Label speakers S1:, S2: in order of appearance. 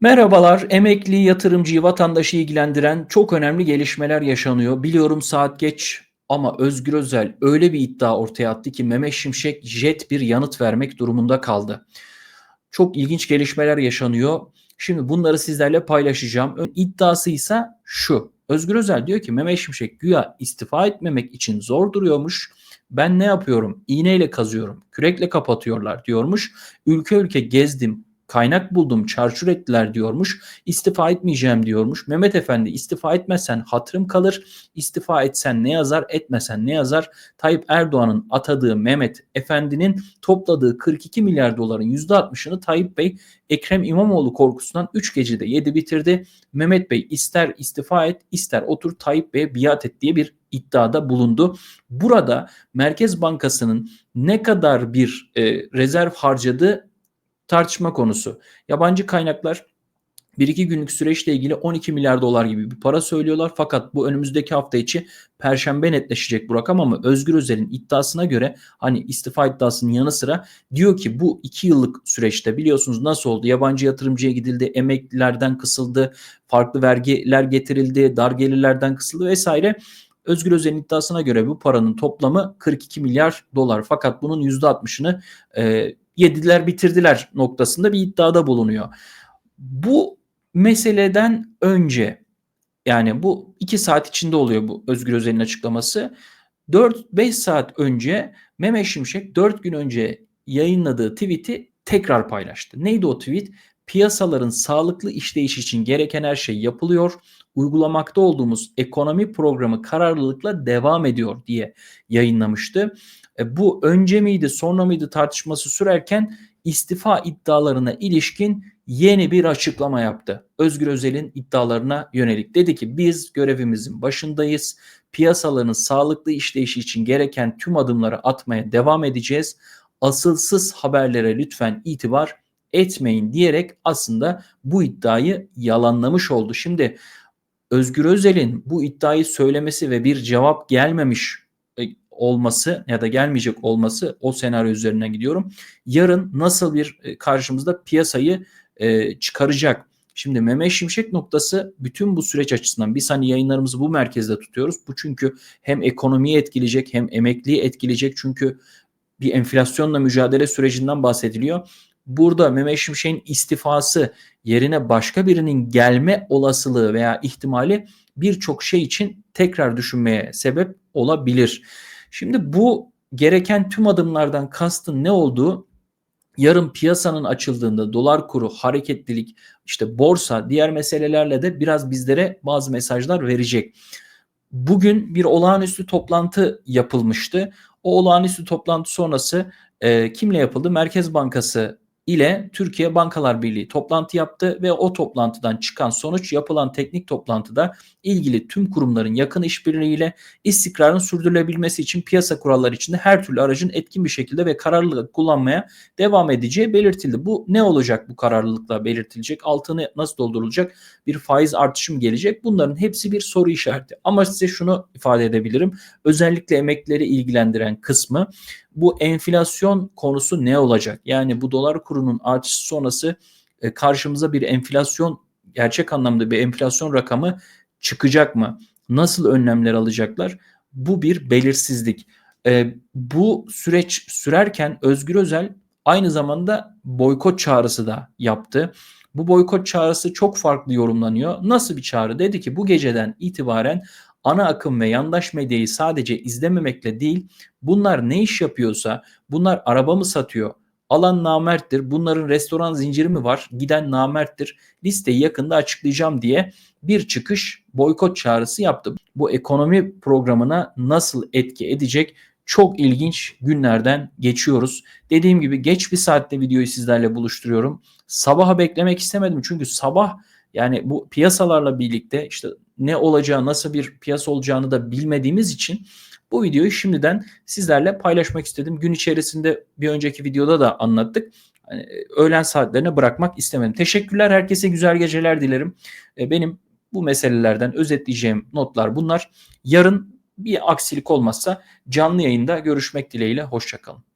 S1: Merhabalar, emekli, yatırımcıyı, vatandaşı ilgilendiren çok önemli gelişmeler yaşanıyor. Biliyorum saat geç ama Özgür Özel öyle bir iddia ortaya attı ki Mehmet Şimşek jet bir yanıt vermek durumunda kaldı. Çok ilginç gelişmeler yaşanıyor. Şimdi bunları sizlerle paylaşacağım. İddiası ise şu. Özgür Özel diyor ki Mehmet Şimşek güya istifa etmemek için zor duruyormuş. Ben ne yapıyorum? İğneyle kazıyorum, kürekle kapatıyorlar diyormuş. Ülke ülke gezdim, kaynak buldum çarçur ettiler diyormuş. İstifa etmeyeceğim diyormuş. Mehmet Efendi istifa etmezsen hatırım kalır. İstifa etsen ne yazar etmesen ne yazar. Tayyip Erdoğan'ın atadığı Mehmet Efendi'nin topladığı 42 milyar doların %60'ını Tayyip Bey Ekrem İmamoğlu korkusundan 3 gecede yedi bitirdi. Mehmet Bey ister istifa et ister otur Tayyip Bey'e biat et diye bir iddiada bulundu. Burada Merkez Bankası'nın ne kadar bir e, rezerv harcadığı tartışma konusu. Yabancı kaynaklar bir iki günlük süreçle ilgili 12 milyar dolar gibi bir para söylüyorlar. Fakat bu önümüzdeki hafta içi perşembe netleşecek bu rakam ama Özgür Özel'in iddiasına göre hani istifa iddiasının yanı sıra diyor ki bu iki yıllık süreçte biliyorsunuz nasıl oldu? Yabancı yatırımcıya gidildi, emeklilerden kısıldı, farklı vergiler getirildi, dar gelirlerden kısıldı vesaire. Özgür Özel'in iddiasına göre bu paranın toplamı 42 milyar dolar. Fakat bunun %60'ını e, yediler bitirdiler noktasında bir iddiada bulunuyor. Bu meseleden önce yani bu 2 saat içinde oluyor bu Özgür Özel'in açıklaması. 4-5 saat önce Mehmet Şimşek 4 gün önce yayınladığı tweet'i tekrar paylaştı. Neydi o tweet? Piyasaların sağlıklı işleyiş için gereken her şey yapılıyor. Uygulamakta olduğumuz ekonomi programı kararlılıkla devam ediyor diye yayınlamıştı. E, bu önce miydi sonra mıydı tartışması sürerken istifa iddialarına ilişkin yeni bir açıklama yaptı. Özgür Özel'in iddialarına yönelik dedi ki biz görevimizin başındayız. Piyasaların sağlıklı işleyişi için gereken tüm adımları atmaya devam edeceğiz. Asılsız haberlere lütfen itibar etmeyin diyerek aslında bu iddiayı yalanlamış oldu. Şimdi Özgür Özel'in bu iddiayı söylemesi ve bir cevap gelmemiş olması ya da gelmeyecek olması o senaryo üzerine gidiyorum. Yarın nasıl bir e, karşımızda piyasayı e, çıkaracak? Şimdi Mehmet Şimşek noktası bütün bu süreç açısından biz hani yayınlarımızı bu merkezde tutuyoruz. Bu çünkü hem ekonomiyi etkileyecek hem emekliyi etkileyecek. Çünkü bir enflasyonla mücadele sürecinden bahsediliyor. Burada Mehmet Şimşek'in istifası yerine başka birinin gelme olasılığı veya ihtimali birçok şey için tekrar düşünmeye sebep olabilir. Şimdi bu gereken tüm adımlardan kastın ne olduğu yarın piyasanın açıldığında dolar kuru, hareketlilik, işte borsa, diğer meselelerle de biraz bizlere bazı mesajlar verecek. Bugün bir olağanüstü toplantı yapılmıştı. O olağanüstü toplantı sonrası e, kimle yapıldı? Merkez Bankası ile Türkiye Bankalar Birliği toplantı yaptı ve o toplantıdan çıkan sonuç yapılan teknik toplantıda ilgili tüm kurumların yakın işbirliğiyle istikrarın sürdürülebilmesi için piyasa kuralları içinde her türlü aracın etkin bir şekilde ve kararlılıkla kullanmaya devam edeceği belirtildi. Bu ne olacak bu kararlılıkla belirtilecek? Altını nasıl doldurulacak? Bir faiz artışı mı gelecek? Bunların hepsi bir soru işareti. Ama size şunu ifade edebilirim. Özellikle emeklileri ilgilendiren kısmı bu enflasyon konusu ne olacak? Yani bu dolar kurunun artışı sonrası e, karşımıza bir enflasyon gerçek anlamda bir enflasyon rakamı çıkacak mı? Nasıl önlemler alacaklar? Bu bir belirsizlik. E, bu süreç sürerken Özgür Özel aynı zamanda boykot çağrısı da yaptı. Bu boykot çağrısı çok farklı yorumlanıyor. Nasıl bir çağrı? Dedi ki bu geceden itibaren ana akım ve yandaş medyayı sadece izlememekle değil, bunlar ne iş yapıyorsa, bunlar araba mı satıyor, alan namerttir, bunların restoran zinciri mi var, giden namerttir, listeyi yakında açıklayacağım diye bir çıkış boykot çağrısı yaptı. Bu ekonomi programına nasıl etki edecek çok ilginç günlerden geçiyoruz. Dediğim gibi geç bir saatte videoyu sizlerle buluşturuyorum. Sabaha beklemek istemedim çünkü sabah yani bu piyasalarla birlikte işte ne olacağı, nasıl bir piyasa olacağını da bilmediğimiz için bu videoyu şimdiden sizlerle paylaşmak istedim. Gün içerisinde bir önceki videoda da anlattık. Yani öğlen saatlerine bırakmak istemedim. Teşekkürler. Herkese güzel geceler dilerim. E, benim bu meselelerden özetleyeceğim notlar bunlar. Yarın bir aksilik olmazsa canlı yayında görüşmek dileğiyle. Hoşçakalın.